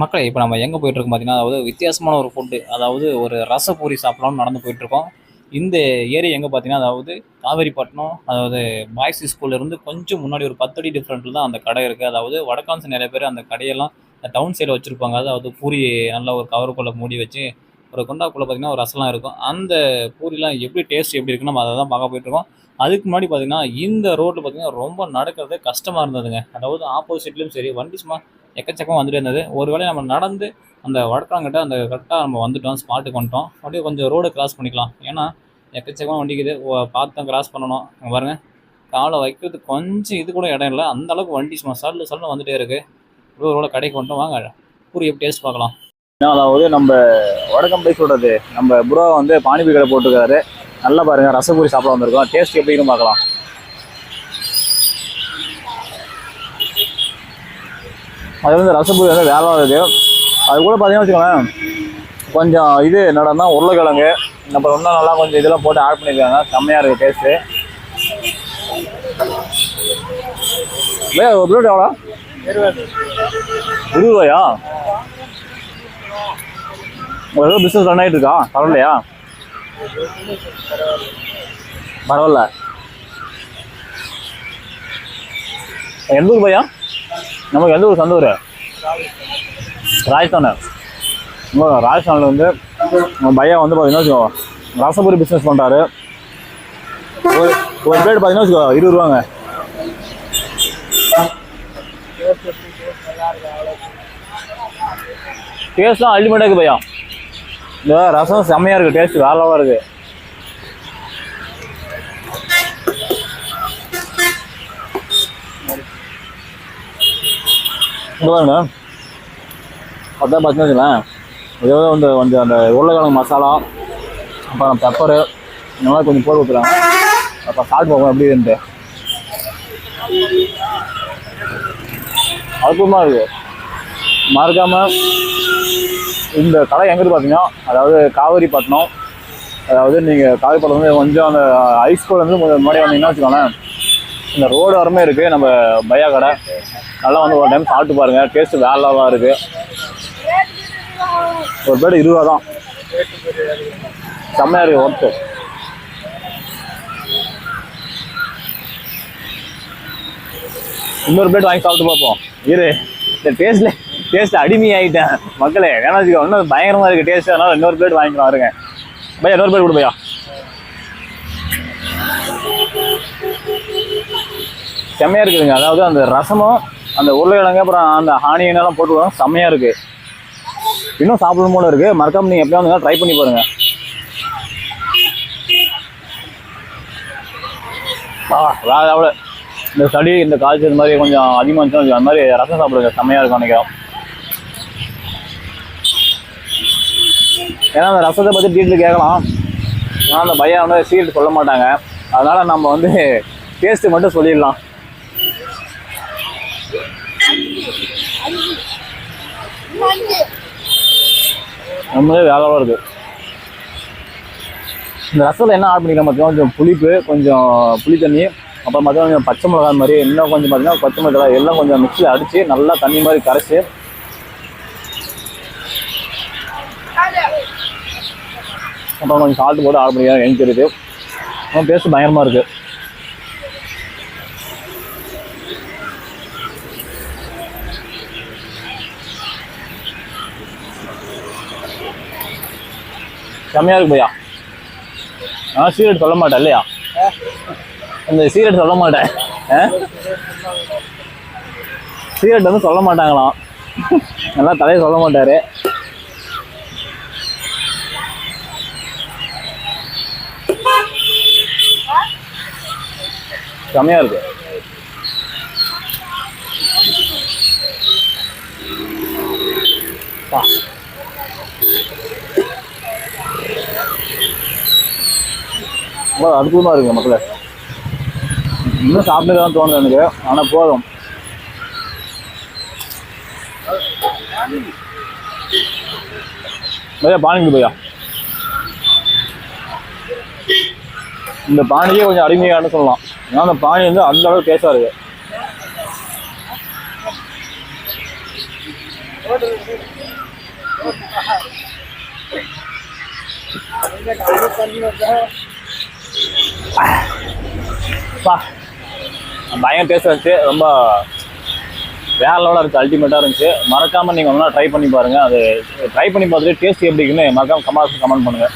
மக்களை இப்போ நம்ம எங்கே போயிட்டுருக்கோம் பார்த்தீங்கன்னா அதாவது வித்தியாசமான ஒரு ஃபுட்டு அதாவது ஒரு ரசப்பூரி சாப்பிட்லாம்னு நடந்து போயிட்டுருக்கோம். இந்த ஏரியா எங்கே பார்த்தீங்கன்னா அதாவது காவேரிப்பட்டினம் அதாவது பாய்ஸ் ஸ்கூல்லேருந்து கொஞ்சம் முன்னாடி ஒரு பத்தடி டிஃப்ரெண்ட்டில் தான் அந்த கடை இருக்குது அதாவது வடக்கான்ஸ் நிறைய பேர் அந்த கடையெல்லாம் டவுன் சைடில் வச்சுருப்பாங்க. அதாவது பூரி நல்லா ஒரு கவருக்குள்ளே மூடி வச்சு ஒரு குண்டாக்குள்ளே பார்த்தீங்கன்னா ஒரு ரசம்லாம் இருக்கும். அந்த பூரிலாம் எப்படி டேஸ்ட் எப்படி இருக்குன்னு நம்ம அதை தான் பார்க்க போயிட்டுருக்கோம். அதுக்கு முன்னாடி பார்த்தீங்கன்னா இந்த ரோட்டில் பார்த்தீங்கன்னா ரொம்ப நடக்கிறது கஷ்டமாக இருந்ததுங்க. அதாவது ஆப்போசிட்லேயும் சரி வண்டி சும்மா எக்கச்சக்கமாக வந்துட்டு இருந்தது. ஒருவேளை நம்ம நடந்து அந்த வடக்காங்கிட்ட அந்த கரெக்டாக நம்ம வந்துட்டோம் ஸ்பாட்டுக்கு வந்துட்டோம். அப்படியே கொஞ்சம் ரோடு கிராஸ் பண்ணிக்கலாம். ஏன்னா எக்கச்சக்கமாக வண்டிக்குது. பார்த்தோம் பார்த்து கிராஸ் பண்ணணும். பாருங்கள் காலை வைக்கிறதுக்கு கொஞ்சம் இது கூட இடம் இல்லை. அந்த அளவுக்கு வண்டி சும்மா சல்லு சல்லு வந்துகிட்டே இருக்குது ஒரு ரோட கடைக்கு வந்துட்டோம். வாங்க பூரி எப்படி டேஸ்ட் பார்க்கலாம். அதாவது நம்ம வடக்கம் போய் சொல்கிறது நம்ம ப்ரோ வந்து பானிபூரி கடை போட்டிருக்காரு. நல்லா பாருங்க ரசபூரி சாப்பிட வந்திருக்கோம். டேஸ்ட் எப்படின்னு பார்க்கலாம். அது வந்து ரசபூரி வந்து வேலை இருக்குது அது கூட பார்த்தீங்கன்னா வச்சுக்கோங்களேன் கொஞ்சம் இது நடந்தால் உருளைக்கிழங்கு. அப்புறம் இன்னும் நல்லா கொஞ்சம் இதெல்லாம் போட்டு ஆட் பண்ணியிருக்காங்க. செம்மையாக இருக்குது டேஸ்ட்டு வே ஒரு பிளேட் எவ்வளோ? இருபது ரூபாயா? ஏதோ பிஸ்னஸ் ரன் ஆகிட்டு இருக்கா? பரவாயில்லையா? பரவாயில்ல. எந்த ஊர் பையா நமக்கு எந்த ஊர்? சொந்த ஊர்? ராஜஸ்தானு. ராஜஸ்தானில் வந்து நம்ம பையா வந்து பார்த்தீங்கன்னா வச்சுக்கோ ரசபுரி பிஸ்னஸ் பண்ணுறாரு ஒரு ஒரு பிளேட் பார்த்தீங்கன்னா வச்சுக்கோ இருபது ரூபாங்க. டேஸ்ட்லாம் அல்டிமேட்டாக இருக்குது பையா இந்த ரசம் செம்மையாக இருக்குது டேஸ்ட் வேற இருக்குது இங்க பாருங்க. அதான் பார்த்தீங்கன்னா வச்சுக்கோங்களேன். ஏதோ வந்து கொஞ்சம் அந்த உருளைக்கிழங்கு மசாலா அப்புறம் பெப்பரு இந்த மாதிரி கொஞ்சம் போட்டு ஊற்றுறாங்க அப்புறம் சாப்பிட்டு பார்ப்போம் எப்படி இருந்து அற்புதமாக இருக்குது மறக்காமல் இந்த கடை எங்கே பார்த்தீங்கன்னா அதாவது காவேரிப்பட்டினம் அதாவது நீங்கள் காவேரிப்பட்டினம் வந்து கொஞ்சம் அந்த ஹைஸ்கூல் கொஞ்சம் முன்னாடி வந்தீங்கன்னா வச்சுக்கோங்களேன் இந்த ரோடு வரமே இருக்குது நம்ம பையா கடை. நல்லா வந்து ஒரு டைம் சாப்பிட்டு பாருங்கள் டேஸ்ட்டு வேற லெவலாக இருக்குது ஒரு பேர் இருபது தான். செம்மையாக இருக்குது ஒர்த்து இன்னொரு பிளேட் வாங்கி சாப்பிட்டு பார்ப்போம். இரு இந்த டேஸ்ட்ல டேஸ்ட் அடிமையாயிட்டேன். மக்களே வேணா வச்சுக்கோ. இன்னும் பயங்கரமாக இருக்குது டேஸ்ட் அதனால் இன்னொரு பிளேட் வாங்கிக்கலாம் வருங்க. பையா இன்னொரு பிளேட் கொடு பையா செம்மையா இருக்குதுங்க. அதாவது அந்த ரசமும் அந்த உருளைக்கிழங்கு அப்புறம் அந்த ஆனியன் எல்லாம் செம்மையாக இருக்குது இன்னும் சாப்பிடணும் போல இருக்குது மறக்காம நீங்கள் எப்படியா வந்து ட்ரை பண்ணி பாருங்கள் ஆ எவ்வளோ இந்த சளி இந்த காய்ச்சல் மாதிரி கொஞ்சம் அதிகமாக இருந்துச்சுன்னா அந்த மாதிரி ரசம் சாப்பிடுங்க. செம்மையாக இருக்கும் நினைக்கிறோம் ஏன்னா அந்த ரசத்தை பற்றி டீட்டெயில் கேட்கலாம். ஆனால் அந்த பையன் வந்து சீட் சொல்ல மாட்டாங்க. அதனால் நம்ம வந்து டேஸ்ட்டு மட்டும் சொல்லிடலாம். ரொம்பவே வேலை இருக்குது இந்த ரசத்தில் என்ன ஆட் பண்ணிக்கலாம் பார்த்தீங்கன்னா கொஞ்சம் புளிப்பு கொஞ்சம் புளி தண்ணி அப்புறம் பார்த்தீங்கன்னா கொஞ்சம் பச்சை மிளகாய் மாதிரி இன்னும் கொஞ்சம் பார்த்தீங்கன்னா பச்சை மிளகாய் எல்லாம் கொஞ்சம் மிக்ஸில் அடித்து நல்லா தண்ணி மாதிரி கரைச்சி அப்புறம் கொஞ்சம் சால்ட் போட்டு ஆர்டர் பண்ணிக்கலாம் எனக்கு தெரியுது? அப்புறம் டேஸ்ட் பயங்கரமாக இருக்குது செம்மையாக இருக்கு பையா. நான் சீரட் சொல்ல மாட்டேன் இல்லையா? இந்த சீரட் சொல்ல மாட்டேன். சீரட் வந்து சொல்ல மாட்டாங்களாம். நல்லா தலையை சொல்ல மாட்டாரு. செம்மையா இருக்கு. பா. ரொம்ப அற்புதமாக இருக்குங்க இன்னும் சாப்பிட்டு தான் தோணுது எனக்கு ஆனால் போதும். பையா பானிக்கு பையா? இந்த பானியே கொஞ்சம் அடிமையானு சொல்லலாம். ஏன்னா அந்த பானி வந்து அந்த அளவுக்கு டேஸ்டாக இருக்கு பா. பயங்கர டேஸ்ட் இருந்துச்சு. ரொம்ப வேற லெவலாக இருந்துச்சு. அல்டிமேட்டாக இருந்துச்சு. மறக்காமல் நீங்கள் ஒன்றா ட்ரை பண்ணி பாருங்கள் அது ட்ரை பண்ணி பார்த்துட்டு டேஸ்ட் எப்படி இருக்குன்னு மறக்காம கமெண்ட் கமெண்ட் பண்ணுங்கள்